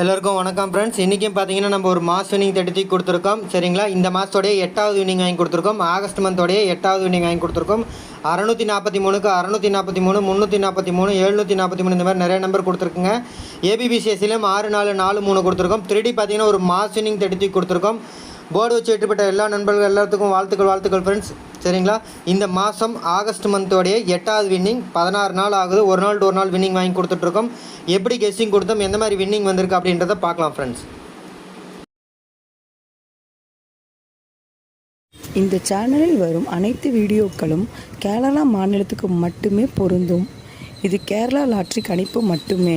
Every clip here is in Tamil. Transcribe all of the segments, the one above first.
எல்லோருக்கும் வணக்கம் ஃப்ரெண்ட்ஸ் இன்றைக்கும் பார்த்தீங்கன்னா நம்ம ஒரு மாஸ் வினிங் தேர்ட்டி கொடுத்துருக்கோம். சரிங்களா? இந்த மாதத்தோடைய எட்டாவது வினிங் வாங்கி கொடுத்துருக்கோம். ஆகஸ்ட் மந்தோடைய எட்டாவது வினிங் வாங்கி கொடுத்துருக்கோம். அறநூற்றி நாற்பத்தி மூணுக்கு அறநூற்றி நாற்பத்தி மூணு முந்நூற்றி நாற்பத்தி மூணு எழுநூற்றி நாற்பத்தி மூணு இந்த மாதிரி நிறைய நம்பர் கொடுத்துருக்குங்க ஏபிபிசிஎஸ்சிலையும் ஆறு நாலு நாலு மூணு கொடுத்துருக்கோம். த்ரீடி பார்த்தீங்கன்னா ஒரு மாஸ் வினிங் தேர்ட்டி கொடுத்துருக்கோம். போர்டு வச்சு எட்டுப்பட்ட எல்லா நண்பர்கள் எல்லாத்துக்கும் வாழ்த்துக்கள் வாழ்த்துக்கள் ஃப்ரெண்ட்ஸ் சரிங்களா? இந்த மாதம் ஆகஸ்ட் மந்தோடைய எட்டாவது வின்னிங் பதினாறு நாள் ஆகுது. ஒரு நாள் to ஒரு நாள் வின்னிங் வாங்கி கொடுத்துட்ருக்கோம். எப்படி கெஸ்ஸிங் கொடுத்தோம் எந்த மாதிரி வின்னிங் வந்திருக்கு அப்படின்றத பார்க்கலாம் ஃப்ரெண்ட்ஸ் இந்த சேனலில் வரும் அனைத்து வீடியோக்களும் கேரளா மாநிலத்துக்கு மட்டுமே பொருந்தும். இது கேரளா லாட்ரி கணிப்பு மட்டுமே.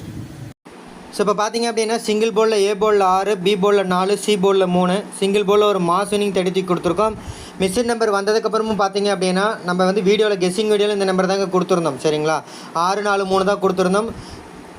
So இப்போ பார்த்தீங்க அப்படின்னா சிங்கிள் போலில் ஏ போலில் ஆறு பி போலில் நாலு சி போலில் மூணு. சிங்கிள் போலில் ஒரு மாஸ் வினிங் தடுத்தி கொடுத்துருக்கோம். மிஷின் நம்பர் வந்ததுக்கப்புறமும் பார்த்தீங்க அப்படின்னா நம்ம வந்து வீடியோவில் கெஸ்ஸிங் வீடியோவில் இந்த நம்பர் தாங்க கொடுத்துருந்தோம். சரிங்களா? ஆறு நாலு மூணு தான் கொடுத்துருந்தோம்.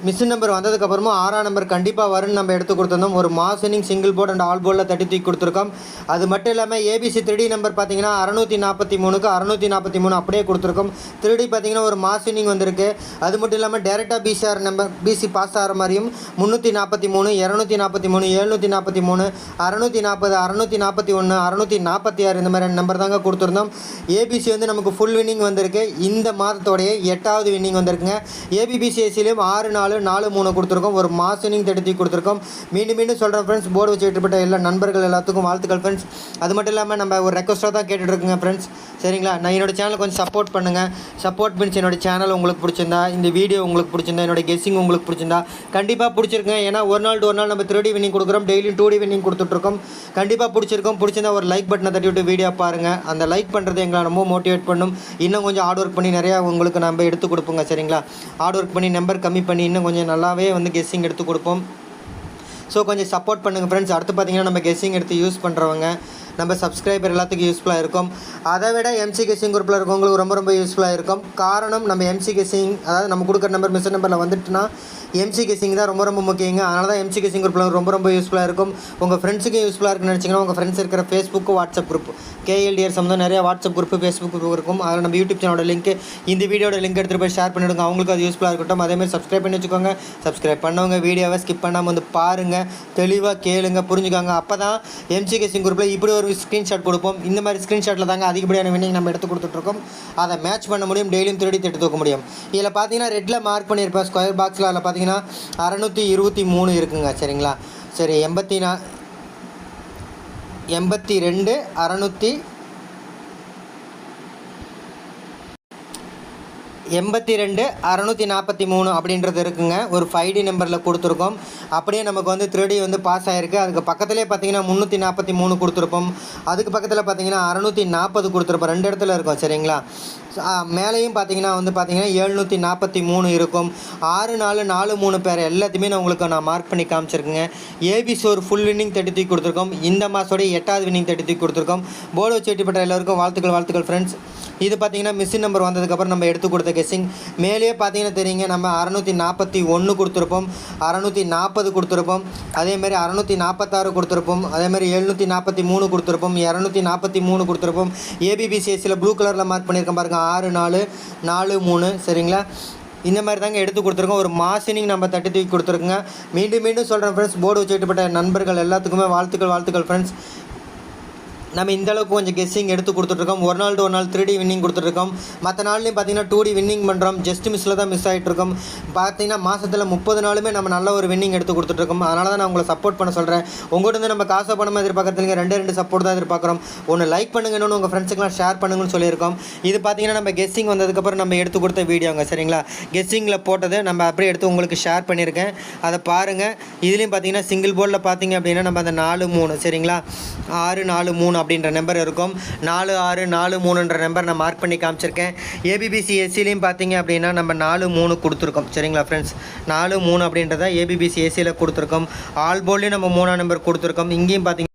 மிஷின் நம்பர் வந்ததுக்கப்புறமும் ஆறாம் நம்பர் கண்டிப்பாக வரும்னு நம்ம எடுத்து கொடுத்துருந்தோம். ஒரு mass inning single board and all போர்டில் தட்டி தூக்கி கொடுத்துருக்கோம். அது மட்டும் இல்லாமல் ஏபிசி த்ரீடி நம்பர் பார்த்தீங்கன்னா அறநூற்றி நாற்பத்தி மூணுக்கு அறநூற்றி நாற்பத்தி மூணு அப்படியே கொடுத்துருக்கோம். த்ரீடி பார்த்தீங்கன்னா ஒரு மாஸ் இன்னிங் வந்திருக்கு. அது மட்டும் இல்லாமல் டேரெக்டாக பிசிஆர் நம்பர் பிசி பாஸ் ஆகிற மாதிரியும் முந்நூற்றி நாற்பத்தி மூணு இரநூத்தி நாற்பத்தி மூணு எழுநூற்றி நாற்பத்தி மூணு அறநூற்றி நாற்பது அறநூற்றி நாற்பத்தி ஒன்று அறநூற்றி நாற்பத்தி ஆறு இந்த மாதிரி நம்பர் தாங்க கொடுத்துருந்தோம். ஏபிசி வந்து நமக்கு ஃபுல் வின்னிங் வந்திருக்கு. இந்த மாதத்தோடைய எட்டாவது வின்னிங் வந்திருக்குங்க. ஏபிபிசிஎஸ்சிலையும் ஆறு நாலு நாலு மூணு கொடுத்துருக்கோம். ஒரு மாசினிங் தடுத்தி கொடுத்துருக்கோம். மீண்டும் மீண்டும் சொல்கிறேன் ஃப்ரெண்ட்ஸ் போர்டு வச்சு விட்டுப்பட்ட எல்லா நண்பர்கள் எல்லாத்துக்கும் வாழ்த்துக்கள் ஃப்ரெண்ட்ஸ் அது மட்டும் இல்லாமல் நம்ம ஒரு ரெக்வஸ்ட்டாக தான் கேட்டுட்ருக்கங்க ஃப்ரெண்ட்ஸ் சரிங்களா? நான் என்னோடய சேனலை கொஞ்சம் சப்போர்ட் பண்ணுங்கள் சப்போர்ட் மீன்ஸ் என்னோட சேனல் உங்களுக்கு பிடிச்சிருந்தா இந்த வீடியோ உங்களுக்கு பிடிச்சிருந்தா என்னோட கெஸ்ஸிங் உங்களுக்கு பிடிச்சிருந்தா கண்டிப்பாக பிடிச்சிருக்கேன் ஏன்னா ஒரு நாள் ஒரு நாள் நம்ம த்ரீ டி வின்னிங் கொடுக்குறோம். டெய்லியும் டூ டி வின்னிங் கொடுத்துட்ருக்கோம் கண்டிப்பாக பிடிச்சிருக்கோம். பிடிச்சிருந்தா ஒரு லைக் பட்டனை தட்டி விட்டு வீடியோ பாருங்கள் அந்த லைக் பண்ணுறது எங்களை ரொம்ப மோட்டிவேட் பண்ணும். இன்னும் கொஞ்சம் ஹார்ட் ஒர்க் பண்ணி நிறையா உங்களுக்கு நம்ம எடுத்து கொடுப்போங்க. சரிங்களா? ஹார்ட் ஒர்க் பண்ணி நம்பர் கம்மி பண்ணி இன்னும் கொஞ்சம் நல்லாவே வந்து கெஸ்ஸிங் எடுத்து கொடுப்போம். ஸோ கொஞ்சம் சப்போர்ட் பண்ணுங்கள் ஃப்ரெண்ட்ஸ் அடுத்து பார்த்தீங்கன்னா நம்ம கெஸ்ஸிங் எடுத்து யூஸ் பண்ணுறவங்க நம்ம சப்ஸ்கிரைபர் எல்லாத்துக்கும் யூஸ்ஃபுல்லாக இருக்கும். அதை விட எம்சி கெஸ்ஸிங் குரூப்பில் இருக்கவங்களுக்கு ரொம்ப ரொம்ப யூஸ்ஃபுல்லாக இருக்கும். காரணம் நம்ம எம்சி கெஸ்ஸிங் அதாவது நம்ம கொடுக்குற நம்பர் மிஸ் நம்பரில் வந்துட்டுனா எம்சி கெஸ்ஸிங் தான் ரொம்ப ரொம்ப முக்கியங்க. அதனால தான் எம்சி கெஸ்ஸிங் குரூப்பில் ரொம்ப ரொம்ப யூஸ்ஃபுல்லாக இருக்கும். உங்கள் ஃப்ரெண்ட்ஸுக்கும் யூஸ்ஃபுல்லாக இருக்குன்னு நினச்சிங்கன்னா உங்கள் ஃப்ரெண்ட்ஸ் இருக்கிற ஃபேஸ்புக்கு வாட்ஸ்அப் குரூப் கேஎல்டிஆர் சம்மந்தம் நிறைய வாட்ஸ்அப் குரூப் ஃபேஸ்புக் குரூப் இருக்கும். அதில் நம்ம யூடியூப் சேனலோட லிங்க் இந்த வீடியோட லிங்க் எடுத்துகிட்டு போய் ஷேர் பண்ணிவிடுங்க அவங்களுக்கு அது யூஸ்ஃபுல்லாக இருக்கட்டும். அதேமாதிரி சப்ஸ்கிரைப் பண்ணி வச்சுக்கோங்க. சப்ஸ்கிரைப் பண்ணவங்க வீடியோவை ஸ்கிப் பண்ணாமல் வந்து பாருங்கள் தெளிவாக கேளுங்க புரிஞ்சுக்காங்க. அப்போ தான் எம்சி கெஸ்ஸிங் குரூப்பில் இப்படி ஒரு ஸ்க்ரீன்ஷாட் கொடுப்போம். இந்த மாதிரி ஸ்க்ரீன்ஷாட்டில் தாங்க அதிகப்படியான வின்னிங் நம்ம எடுத்து கொடுத்துட்ருக்கோம். அதை மேட்ச் பண்ண முடியும் டெய்லியும் திருடி திட்டு தூக்க முடியும். இதில் பார்த்தீங்கன்னா ரெட்டில் மார்க் பண்ணியிருப்பேன். ஸ்கொயர் பாக்ஸில் அதில் பார்த்தீங்கன்னா அறநூற்றி இருபத்தி மூணு இருக்குங்க. சரிங்களா? சரி எண்பத்தி நா எண்பத்தி ரெண்டு அறநூற்றி எண்பத்தி ரெண்டு அறநூற்றி நாற்பத்தி மூணு அப்படின்றது இருக்குங்க. ஒரு ஃபைவ் டி நம்பரில் கொடுத்துருக்கோம். அப்படியே நமக்கு வந்து த்ரீ வந்து பாஸ் ஆகிருக்கு அதுக்கு பக்கத்துலேயே பார்த்தீங்கன்னா முந்நூற்றி நாற்பத்தி மூணு கொடுத்துருப்போம். அதுக்கு பக்கத்தில் பார்த்தீங்கன்னா அறநூற்றி நாற்பது கொடுத்துருப்போம். ரெண்டு இடத்துல இருக்கும் சரிங்களா? மேலேயும் பார்த்தீங்கன்னா வந்து பார்த்தீங்கன்னா ஏழ்நூற்றி நாற்பத்தி மூணு இருக்கும். ஆறு நாலு நாலு மூணு பேர் எல்லாத்தையுமே நான் உங்களுக்கு நான் மார்க் பண்ணி காமிச்சிருக்கேங்க. ஏபிசி ஒரு ஃபுல் வின்னிங் தட்டி தூக்கி கொடுத்துருக்கோம். இந்த மாதோடைய எட்டாவது வின்னிங் தட்டி தூக்கி கொடுத்துருக்கோம். போர்டு வச்சு வெட்டிப்பட்ட எல்லாருக்கும் வாழ்த்துக்கள் வாழ்த்துக்கள் ஃப்ரெண்ட்ஸ் இது பார்த்தீங்கன்னா மிஷின் நம்பர் வந்ததுக்கப்புறம் நம்ம எடுத்து கொடுத்த கெஸ்ஸிங் மேலேயே பார்த்தீங்கன்னா தெரியுங்க நம்ம அறநூற்றி நாற்பத்தி ஒன்று கொடுத்துருப்போம். அறநூற்றி நாற்பது கொடுத்துருப்போம். அதேமாதிரி அறநூற்றி நாற்பத்தாறு கொடுத்துருப்போம். அதேமாதிரி எழுநூற்றி நாற்பத்தி மூணு கொடுத்துருப்போம். இரநூத்தி நாற்பத்தி மூணு கொடுத்துருப்போம். ஏபிபிசிஎஸ்சியில் ப்ளூ கலரில் மார்க் பண்ணியிருக்கேன் பாருங்கள் ஆறு நாலு நாலு மூணு. சரிங்களா? இந்த மாதிரி தாங்க எடுத்து கொடுத்துருக்கோம். ஒரு மாசினிங் நம்ம தட்டி தூக்கி கொடுத்துருக்குங்க. மீண்டும் மீண்டும் சொல்கிறேன் ஃப்ரெண்ட்ஸ் போர்டு வச்சுக்கிட்டப்பட்ட நண்பர்கள் எல்லாத்துக்குமே வாழ்த்துக்கள் வாழ்த்துக்கள் ஃப்ரெண்ட்ஸ் நம்ம இந்த அளவுக்கு கொஞ்சம் கெஸ்ஸிங் எடுத்து கொடுத்துட்ருக்கோம். ஒரு நாள் ஒரு நாள் த்ரீ டி வின்னிங் கொடுத்துட்ருக்கோம். மற்ற நாள்லையும் பார்த்தீங்கன்னா டூ டி வின்னிங் பண்ணுறோம் ஜஸ்ட் மிஸ்ஸில் தான் மிஸ் ஆகிட்ருக்கோம் பார்த்தீங்கன்னா மாதத்தில் முப்பது நாளுமே நம்ம நல்ல ஒரு வின்னிங் எடுத்து கொடுத்துட்ருக்கோம். அதனால தான் நான் உங்களை சப்போர்ட் பண்ண சொல்கிறேன் உங்கள்கிட்ட இருந்து நம்ம காசை பணமாக எதிர்பார்க்கறதுங்க ரெண்டு ரெண்டு சப்போர்ட் தான் எதிர்பார்க்குறோம். ஒன்று லைக் பண்ணுங்க இன்னொன்று உங்கள் ஃப்ரெண்ட்ஸுக்கெலாம் ஷேர் பண்ணுங்கன்னு சொல்லியிருக்கோம். இது பார்த்தீங்கன்னா நம்ம கெஸ்ஸிங் வந்ததுக்கப்புறம் நம்ம எடுத்து கொடுத்த வீடியோங்க சரிங்களா? கெஸ்ஸிங்கில் போட்டது நம்ம அப்படியே எடுத்து உங்களுக்கு ஷேர் பண்ணியிருக்கேன். அதை பாருங்கள் இதுலேயும் பார்த்தீங்கன்னா சிங்கிள் போர்டில் பார்த்தீங்க அப்படின்னா நம்ம அந்த நாலு மூணு சரிங்களா? ஆறு நாலு மூணு அப்படின்ற நம்பர் இருக்கும். நாலு ஆறு நாலு மூணுன்ற நம்பர் நான் மார்க் பண்ணி காமிச்சிருக்கேன். ஏபிபிசி எஸ்சிலையும் பார்த்தீங்க அப்படின்னா நம்ம நாலு மூணு கொடுத்துருக்கோம். சரிங்களா ஃப்ரெண்ட்ஸ் நாலு மூணு அப்படின்றத ஏபிபிசி எஸ்சியில் கொடுத்துருக்கோம். ஆல் போல்லையும் நம்ம மூணாம் நம்பர் கொடுத்துருக்கோம். இங்கேயும் பார்த்தீங்க